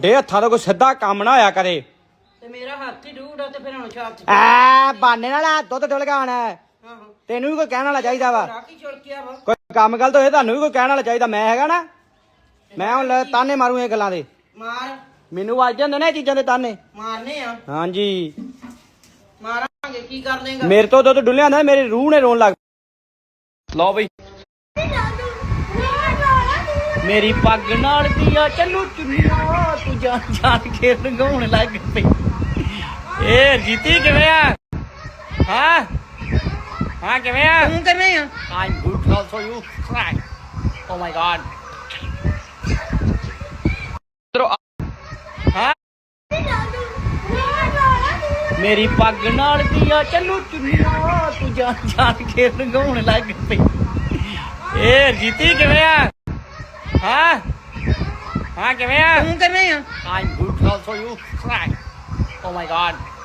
ਡੇ ਹੱਥਾਂ ਤੋਂ ਕੋਈ ਸਿੱਧਾ ਕੰਮ ਨਾ ਹੋਇਆ ਕਰੇ। ਤੇ ਮੇਰਾ ਹੱਥ ਹੀ ਡੂਡਾ ਤੇ ਫਿਰ ਹੁਣ ਛਾਪ ਐ ਬਾਨੇ ਨਾਲ ਆ, ਦੁੱਧ ਡੁੱਲ ਗਿਆ ਹੁਣ ਆਹੋ। ਤੈਨੂੰ ਵੀ ਕੋਈ ਕਹਿਣ ਵਾਲਾ ਚਾਹੀਦਾ ਵਾ। ਰਾਕੀ ਚੁਲਕਿਆ ਵਾ ਕੋਈ ਕੰਮ ਗਲਤ ਹੋਏ ਤੁਹਾਨੂੰ ਵੀ ਕੋਈ ਕਹਿਣ ਵਾਲਾ ਚਾਹੀਦਾ। ਮੈਂ ਹੈਗਾ ਨਾ। ਮੈਂ ਹੁਣ ਲੈ ਤਾਨੇ ਮਾਰੂ ਇਹ ਗੱਲਾਂ ਦੇ। ਮਾਰ। ਮੈਨੂੰ ਵੱਜ ਜਾਂਦੇ ਨੇ ਇਹ ਚੀਜ਼ਾਂ ਦੇ ਤਾਨੇ। ਮਾਰਨੇ ਆ। ਹਾਂਜੀ। ਮਾਰਾਂਗੇ ਕੀ ਕਰ ਲੇਗਾ ਮੇਰੇ ਤੋਂ ਦੁੱਧ ਡੁੱਲਿਆ ਹੁੰਦਾ ਮੇਰੀ ਰੂਹ ਨੇ ਰੋਣ ਲੱਗ ਲਓ ਬਈ। ਮੇਰੀ ਪੱਗ ਨਾਲ ਦੀਆ ਚੱਲੂ ਚੁੰਨੀਆਂ ਤੂੰ ਜਾਣ ਜਾਣ ਕੇ ਰੰਗਾਉਣ ਲੱਗ ਪਈ। ਏ ਜੀਤੀ ਕਿਵੇਂ ਆ? ਹਾਂ? ਹਾਂ ਕਿਵੇਂ ਆ? ਤੂੰ ਕਿਵੇਂ ਆ? I'm good also you. Cry oh my god. ਇਧਰੋਂ ਆ- ਹਾਂ? ਮੇਰੀ ਪੱਗ ਨਾਲ ਦੀਆ ਚੱਲੂ ਚੁੰਨੀਆਂ ਤੂੰ ਜਾਣ ਜਾਣ ਕੇ ਰੰਗਾਉਣ ਲੱਗ ਪਈ। ਏ ਜੀਤੀ ਕਿਵੇਂ ਆ? ਹਾਂ ਕਿਵੇਂ ਆ ਤੂੰ ਕਿਵੇਂ ਆ I'm good also you cry oh my god